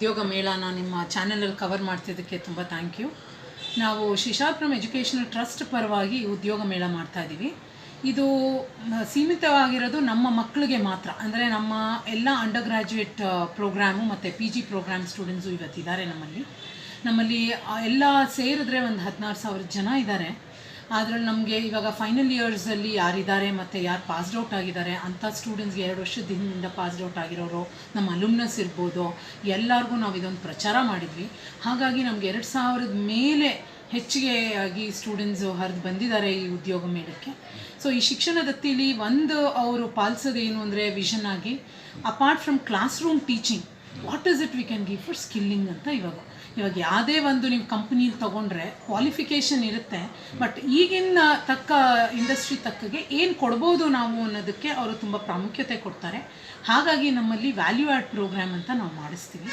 ಉದ್ಯೋಗ ಮೇಳನ ನಿಮ್ಮ ಚಾನಲಲ್ಲಿ ಕವರ್ ಮಾಡ್ತಿದ್ದಕ್ಕೆ ತುಂಬ ಥ್ಯಾಂಕ್ ಯು ನಾವು ಶಿಶಾಪುರಂ ಎಜುಕೇಷನಲ್ ಟ್ರಸ್ಟ್ ಪರವಾಗಿ ಉದ್ಯೋಗ ಮೇಳ ಮಾಡ್ತಾ ಇದ್ದೀವಿ ಇದು ಸೀಮಿತವಾಗಿರೋದು ನಮ್ಮ ಮಕ್ಕಳಿಗೆ ಮಾತ್ರ. ಅಂದರೆ ನಮ್ಮ ಎಲ್ಲ ಅಂಡರ್ ಗ್ರ್ಯಾಜುಯೇಟ್ ಪ್ರೋಗ್ರಾಮು ಮತ್ತು ಪಿ ಜಿ ಪ್ರೋಗ್ರಾಮ್ ಸ್ಟೂಡೆಂಟ್ಸು ಇವತ್ತಿದ್ದಾರೆ ನಮ್ಮಲ್ಲಿ. ನಮ್ಮಲ್ಲಿ ಎಲ್ಲ ಸೇರಿದ್ರೆ ಒಂದು ಹದಿನಾರು ಸಾವಿರ ಜನ ಇದ್ದಾರೆ. ಅದ್ರಲ್ಲಿ ನಮಗೆ ಇವಾಗ ಫೈನಲ್ ಇಯರ್ಸಲ್ಲಿ ಯಾರಿದ್ದಾರೆ ಮತ್ತು ಯಾರು ಪಾಸ್ಡ್ ಔಟ್ ಆಗಿದ್ದಾರೆ ಅಂಥ ಸ್ಟೂಡೆಂಟ್ಸ್ಗೆ ಎರಡು ವರ್ಷದ ಹಿಂದಿಂದ ಪಾಸ್ಡ್ ಔಟ್ ಆಗಿರೋರು, ನಮ್ಮ ಅಲುಮ್ನಸ್ ಇರ್ಬೋದು, ಎಲ್ಲರಿಗೂ ನಾವು ಇದೊಂದು ಪ್ರಚಾರ ಮಾಡಿದ್ವಿ. ಹಾಗಾಗಿ ನಮಗೆ ಎರಡು ಸಾವಿರದ ಮೇಲೆ ಹೆಚ್ಚಿಗೆ ಆಗಿ ಸ್ಟೂಡೆಂಟ್ಸು ಹರಿದು ಬಂದಿದ್ದಾರೆ ಈ ಉದ್ಯೋಗ ಮೇಳಕ್ಕೆ. ಸೊ ಈ ಶಿಕ್ಷಣ ದತ್ತಿಲಿ ಒಂದು ಅವರು ಪಾಲಿಸೋದೇನು ಅಂದರೆ ವಿಷನ್ ಆಗಿ apart from classroom teaching what is it we can give for skilling ಅಂತ ಇವಾಗ. ಇವಾಗ ಯಾವುದೇ ಒಂದು ನೀವು ಕಂಪ್ನಿಲಿ ತೊಗೊಂಡ್ರೆ ಕ್ವಾಲಿಫಿಕೇಷನ್ ಇರುತ್ತೆ ಬಟ್ ಈಗಿನ ತಕ್ಕ ಇಂಡಸ್ಟ್ರಿ ತಕ್ಕಗೆ ಏನು ಕೊಡ್ಬೋದು ನಾವು ಅನ್ನೋದಕ್ಕೆ ಅವರು ತುಂಬ ಪ್ರಾಮುಖ್ಯತೆ ಕೊಡ್ತಾರೆ. ಹಾಗಾಗಿ ನಮ್ಮಲ್ಲಿ ವ್ಯಾಲ್ಯೂ ಆ್ಯಡ್ ಪ್ರೋಗ್ರಾಮ್ ಅಂತ ನಾವು ಮಾಡಿಸ್ತೀವಿ.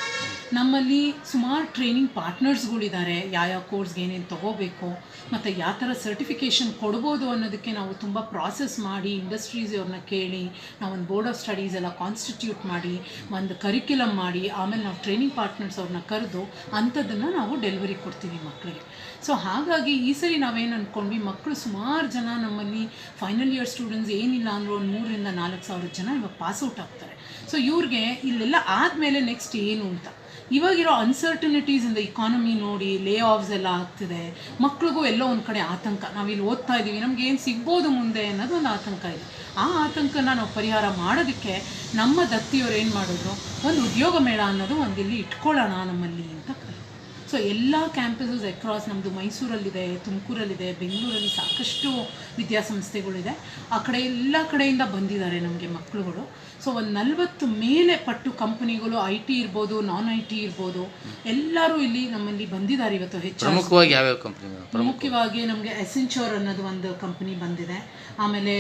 ನಮ್ಮಲ್ಲಿ ಸುಮಾರು ಟ್ರೈನಿಂಗ್ ಪಾರ್ಟ್ನರ್ಸ್ಗಳಿದ್ದಾರೆ ಯಾವ ಕೋರ್ಸ್ಗೆ ಏನೇನು ತೊಗೋಬೇಕು, ಮತ್ತು ಯಾವ ಥರ ಸರ್ಟಿಫಿಕೇಷನ್ ಕೊಡ್ಬೋದು ಅನ್ನೋದಕ್ಕೆ ನಾವು ತುಂಬ ಪ್ರಾಸೆಸ್ ಮಾಡಿ ಇಂಡಸ್ಟ್ರೀಸ್ ಅವ್ರನ್ನ ಕೇಳಿ ನಾವೊಂದು ಬೋರ್ಡ್ ಆಫ್ ಸ್ಟಡೀಸ್ ಎಲ್ಲ ಕಾನ್ಸ್ಟಿಟ್ಯೂಟ್ ಮಾಡಿ, ಒಂದು ಕರಿಕ್ಯುಲಮ್ ಮಾಡಿ, ಆಮೇಲೆ ನಾವು ಟ್ರೈನಿಂಗ್ ಪಾರ್ಟ್ನರ್ಸ್ ಅವ್ರನ್ನ ಕರೆದು ಅಂಥದ್ದನ್ನು ನಾವು ಡೆಲಿವರಿ ಕೊಡ್ತೀವಿ ಮಕ್ಕಳಿಗೆ ಸೊ ಹಾಗಾಗಿ ಈ ಸರಿ ನಾವೇನು ಅಂದ್ಕೊಂಡ್ವಿ ಮಕ್ಕಳು ಸುಮಾರು ಜನ ನಮ್ಮಲ್ಲಿ ಫೈನಲ್ ಇಯರ್ ಸ್ಟೂಡೆಂಟ್ಸ್ ಏನಿಲ್ಲ ಅಂದರೂ ಒಂದು ಮೂರರಿಂದ ನಾಲ್ಕು ಸಾವಿರ ಜನ ಇವಾಗ ಪಾಸ್ಔಟ್ ಆಗ್ತಾರೆ. ಸೊ ಇವ್ರಿಗೆ ಇಲ್ಲೆಲ್ಲ ಆದಮೇಲೆ ನೆಕ್ಸ್ಟ್ ಏನು ಅಂತ. ಇವಾಗಿರೋ ಅನ್ಸರ್ಟನಿಟೀಸ್ ಇಂದ ಇಕಾನಮಿ ನೋಡಿ ಲೇ ಆಫ್ಸ್ ಎಲ್ಲ ಆಗ್ತಿದೆ. ಮಕ್ಳಿಗೂ ಎಲ್ಲೋ ಒಂದು ಕಡೆ ಆತಂಕ. ನಾವಿಲ್ಲಿ ಓದ್ತಾ ಇದ್ದೀವಿ, ನಮ್ಗೆ ಏನು ಸಿಗ್ಬೋದು ಮುಂದೆ ಅನ್ನೋದು ಒಂದು ಆತಂಕ ಇದೆ. ಆ ಆತಂಕನ ನಾವು ಪರಿಹಾರ ಮಾಡೋದಕ್ಕೆ ನಮ್ಮ ದತ್ತಿಯವ್ರು ಏನು ಮಾಡಿದ್ರು? ಒಂದು ಉದ್ಯೋಗ ಮೇಳ ಅನ್ನೋದು ಒಂದಿಲ್ಲಿ ಇಟ್ಕೊಳ್ಳೋಣ ನಮ್ಮಲ್ಲಿ ಅಂತ ಸೊ ಎಲ್ಲ ಕ್ಯಾಂಪಸಸ್ ಅಕ್ರಾಸ್ ನಮ್ಮದು ಮೈಸೂರಲ್ಲಿದೆ ತುಮಕೂರಲ್ಲಿದೆ ಬೆಂಗಳೂರಲ್ಲಿ ಸಾಕಷ್ಟು ವಿದ್ಯಾಸಂಸ್ಥೆಗಳಿದೆ. ಆ ಕಡೆ ಎಲ್ಲ ಕಡೆಯಿಂದ ಬಂದಿದ್ದಾರೆ ನಮಗೆ ಮಕ್ಕಳುಗಳು ಸೊ ಒಂದು ನಲವತ್ತು ಮೇಲೆ ಪಟ್ಟು ಕಂಪನಿಗಳು ಐ ಟಿ ಇರ್ಬೋದು ನಾನ್ ಐ ಟಿ ಇರ್ಬೋದು ಎಲ್ಲರೂ ಇಲ್ಲಿ ನಮ್ಮಲ್ಲಿ ಬಂದಿದ್ದಾರೆ ಇವತ್ತು ಹೆಚ್ಚು ಪ್ರಮುಖವಾಗಿ ಯಾವ್ಯಾವ ಕಂಪ್ನಿ ಮುಖ್ಯವಾಗಿ ನಮಗೆ ಎಸೆನ್ಚೋರ್ ಅನ್ನೋದು ಒಂದು ಕಂಪನಿ ಬಂದಿದೆ. ಆಮೇಲೆ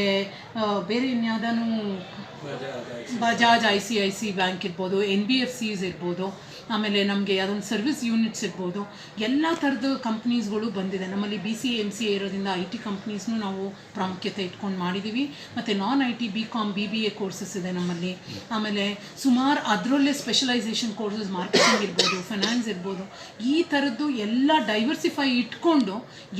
ಬೇರೆ ಇನ್ಯಾವುದೂ Bajaj I C I C bank ಇರ್ಬೋದು ಎನ್ ಬಿ ಎಫ್ ಸಿಸ್ ಇರ್ಬೋದು ಆಮೇಲೆ ನಮಗೆ ಯಾವುದೊಂದು ಸರ್ವಿಸ್ ಯೂನಿಟ್ಸ್ ಇರ್ಬೋದು. ಎಲ್ಲ ಥರದ ಕಂಪ್ನೀಸ್ಗಳು ಬಂದಿದೆ. ನಮ್ಮಲ್ಲಿ ಬಿ ಸಿ ಎಂ ಸಿ ಇರೋದ್ರಿಂದ ಐ ಟಿ ಕಂಪ್ನೀಸ್ನು ನಾವು ಪ್ರಾಮುಖ್ಯತೆ ಇಟ್ಕೊಂಡು ಮಾಡಿದ್ದೀವಿ ಮತ್ತು non I T B com B B A courses ಇದೆ ನಮ್ಮಲ್ಲಿ. ಆಮೇಲೆ ಸುಮಾರು ಅದರಲ್ಲೇ ಸ್ಪೆಷಲೈಸೇಷನ್ ಕೋರ್ಸಸ್ ಮಾರ್ಕೆಟಿಂಗ್ ಇರ್ಬೋದು ಫೈನಾನ್ಸ್ ಇರ್ಬೋದು. ಈ ಥರದ್ದು ಎಲ್ಲ ಡೈವರ್ಸಿಫೈ ಇಟ್ಕೊಂಡು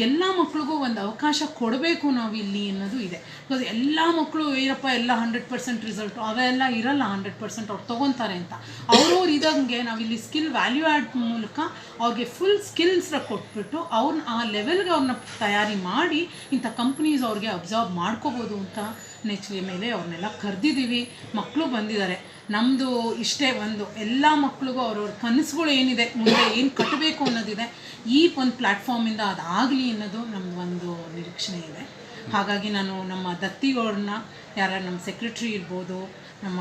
ಎಲ್ಲ ಮಕ್ಕಳಿಗೂ ಒಂದು ಅವಕಾಶ ಕೊಡಬೇಕು ನಾವು ಇಲ್ಲಿ ಅನ್ನೋದು ಇದೆ. ಬಿಕಾಸ್ ಎಲ್ಲ ಮಕ್ಕಳು ಏನಪ್ಪ ಎಲ್ಲ ಹಂಡ್ರೆಡ್ ಪರ್ಸೆಂಟ್ ರಿಸಲ್ಟ್ ಅವೆಲ್ಲ ಇರಲ್ಲ ಹಂಡ್ರೆಡ್ ಪರ್ಸೆಂಟ್ ಅವ್ರು ತೊಗೊತಾರೆ ಅಂತ. ಅವ್ರವ್ರು ಇದಂಗೆ ನಾವಿಲ್ಲಿ ಸ್ಕಿಲ್ ವ್ಯಾಲ್ಯೂ ಆ್ಯಡ್ ಮೂಲಕ ಅವ್ರಿಗೆ ಫುಲ್ ಸ್ಕಿಲ್ಸ್ನ ಕೊಟ್ಬಿಟ್ಟು ಅವ್ರನ್ನ ಆ ಲೆವೆಲ್ಗೆ ಅವ್ರನ್ನ ತಯಾರಿ ಮಾಡಿ ಇಂಥ ಕಂಪ್ನೀಸ್ ಅವ್ರಿಗೆ ಅಬ್ಸರ್ವ್ ಮಾಡ್ಕೋಬೋದು ಅಂತ ನೆಚ್ಚಿಗೆ ಮೇಲೆ ಅವ್ರನ್ನೆಲ್ಲ ಕರೆದಿದ್ದೀವಿ ಮಕ್ಕಳು ಬಂದಿದ್ದಾರೆ ನಮ್ಮದು ಇಷ್ಟೇ ಒಂದು. ಎಲ್ಲ ಮಕ್ಳಿಗೂ ಅವ್ರವ್ರ ಕನಸುಗಳು ಏನಿದೆ, ಮುಂದೆ ಏನು ಕಟ್ಟಬೇಕು ಅನ್ನೋದಿದೆ. ಈ ಒಂದು ಪ್ಲ್ಯಾಟ್ಫಾರ್ಮಿಂದ ಅದಾಗಲಿ ಅನ್ನೋದು ನಮ್ಮದು ಒಂದು ನಿರೀಕ್ಷಣೆ ಇದೆ. ಹಾಗಾಗಿ ನಾನು ನಮ್ಮ ದತ್ತಿಗಳನ್ನ ಯಾರ ನಮ್ಮ ಸೆಕ್ರೆಟ್ರಿ ಇರ್ಬೋದು ನಮ್ಮ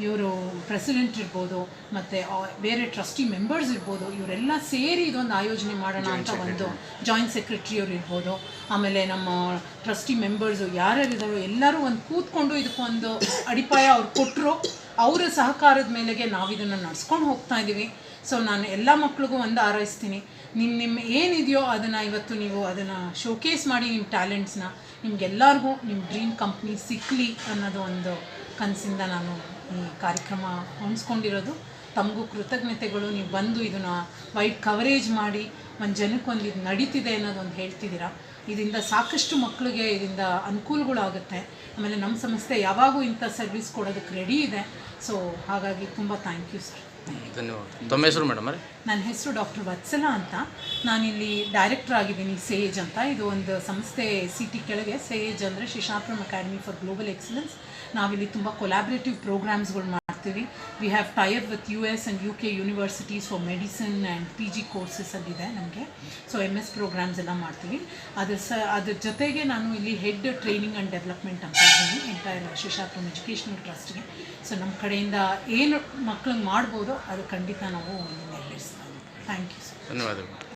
ಇವರು ಪ್ರೆಸಿಡೆಂಟ್ ಇರ್ಬೋದು ಮತ್ತು ಬೇರೆ ಟ್ರಸ್ಟಿ ಮೆಂಬರ್ಸ್ ಇರ್ಬೋದು ಇವರೆಲ್ಲ ಸೇರಿ ಇದೊಂದು ಆಯೋಜನೆ ಮಾಡೋಣ ಅಂತ ಒಂದು ಜಾಯಿಂಟ್ ಸೆಕ್ರೆಟ್ರಿಯವ್ರು ಇರ್ಬೋದು. ಆಮೇಲೆ ನಮ್ಮ ಟ್ರಸ್ಟಿ ಮೆಂಬರ್ಸು ಯಾರ್ಯಾರಿದ್ದಾರೋ ಎಲ್ಲರೂ ಒಂದು ಕೂತ್ಕೊಂಡು ಇದಕ್ಕೊಂದು ಅಡಿಪಾಯ ಅವ್ರು ಕೊಟ್ಟರು ಅವರ ಸಹಕಾರದ ಮೇಲೆಗೆ ನಾವು ಇದನ್ನು ನಡ್ಸ್ಕೊಂಡು ಹೋಗ್ತಾ ಇದ್ದೀವಿ ಸೊ ನಾನು ಎಲ್ಲ ಮಕ್ಳಿಗೂ ಒಂದು ಆರೈಸ್ತೀನಿ ನಿಮ್ಮ ನಿಮ್ಮ ಏನಿದೆಯೋ ಅದನ್ನು ಇವತ್ತು ನೀವು ಅದನ್ನು ಶೋಕೇಸ್ ಮಾಡಿ ನಿಮ್ಮ ಟ್ಯಾಲೆಂಟ್ಸ್ನ ನಿಮ್ಗೆಲ್ಲರಿಗೂ ನಿಮ್ಮ ಡ್ರೀಮ್ ಕಂಪ್ನಿ ಸಿಕ್ಕಲಿ ಅನ್ನೋದು ಒಂದು ಕನಸಿಂದ ನಾನು ಈ ಕಾರ್ಯಕ್ರಮ ಹೊಂದಿಸ್ಕೊಂಡಿರೋದು ತಮಗೂ ಕೃತಜ್ಞತೆಗಳು. ನೀವು ಬಂದು ಇದನ್ನು ವೈಡ್ ಕವರೇಜ್ ಮಾಡಿ ಒಂದು ಜನಕ್ಕೊಂದು ಇದು ನಡೀತಿದೆ ಅನ್ನೋದೊಂದು ಹೇಳ್ತಿದ್ದೀರಾ? ಇದರಿಂದ ಸಾಕಷ್ಟು ಮಕ್ಕಳಿಗೆ ಇದರಿಂದ ಅನುಕೂಲಗಳಾಗುತ್ತೆ ಆಮೇಲೆ ನಮ್ಮ ಸಂಸ್ಥೆ ಯಾವಾಗೂ ಇಂಥ ಸರ್ವಿಸ್ ಕೊಡೋದಕ್ಕೆ ರೆಡಿ ಇದೆ. ಸೊ ಹಾಗಾಗಿ ತುಂಬ ಥ್ಯಾಂಕ್ ಯು ಸರ್ ಧನ್ಯವಾದ. ತಮ್ಮ ಹೆಸರು ಮೇಡಮ್ ನನ್ನ ಹೆಸರು ಡಾಕ್ಟರ್ ವತ್ಸಲ ಅಂತ. ನಾನಿಲ್ಲಿ ಡೈರೆಕ್ಟರ್ ಆಗಿದ್ದೀನಿ ಸೇಜ್ ಅಂತ. ಇದು ಒಂದು ಸಂಸ್ಥೆ ಸಿ ಟಿ ಕೆಳಗೆ. ಸೇಜ್ ಅಂದರೆ Shishapuram academy for global excellence. ನಾವಿಲ್ಲಿ ತುಂಬ ಕೊಲಾಬ್ರೇಟಿವ್ ಪ್ರೋಗ್ರಾಮ್ಸ್ಗಳು ಮಾಡ್ತೀವಿ we have tier with U S and U K universities for medicine and P G ಕೋರ್ಸಸಲ್ಲಿದೆ ನಮಗೆ. ಸೊ ಎಂ ಎಸ್ ಪ್ರೋಗ್ರಾಮ್ಸ್ ಎಲ್ಲ ಮಾಡ್ತೀವಿ. ಅದ್ರ ಸ, ಅದ್ರ ಜೊತೆಗೆ ನಾನು ಇಲ್ಲಿ ಹೆಡ್ ಟ್ರೈನಿಂಗ್ ಆ್ಯಂಡ್ ಡೆವಲಪ್ಮೆಂಟ್ ಅಂತ ಇದ್ದೀನಿ ಎಂಟೈರ್ ಶಿಶಾಪುರಂ ಎಜುಕೇಷನಲ್ ಟ್ರಸ್ಟ್ಗೆ ಸೊ ನಮ್ಮ ಕಡೆಯಿಂದ ಏನು ಮಕ್ಳಿಗೆ ಮಾಡ್ಬೋದು, ಅದು ಖಂಡಿತ ನಾವು ನೆರವೇರಿಸ್ತಾ ಥ್ಯಾಂಕ್ ಯು ಧನ್ಯವಾದಗಳು.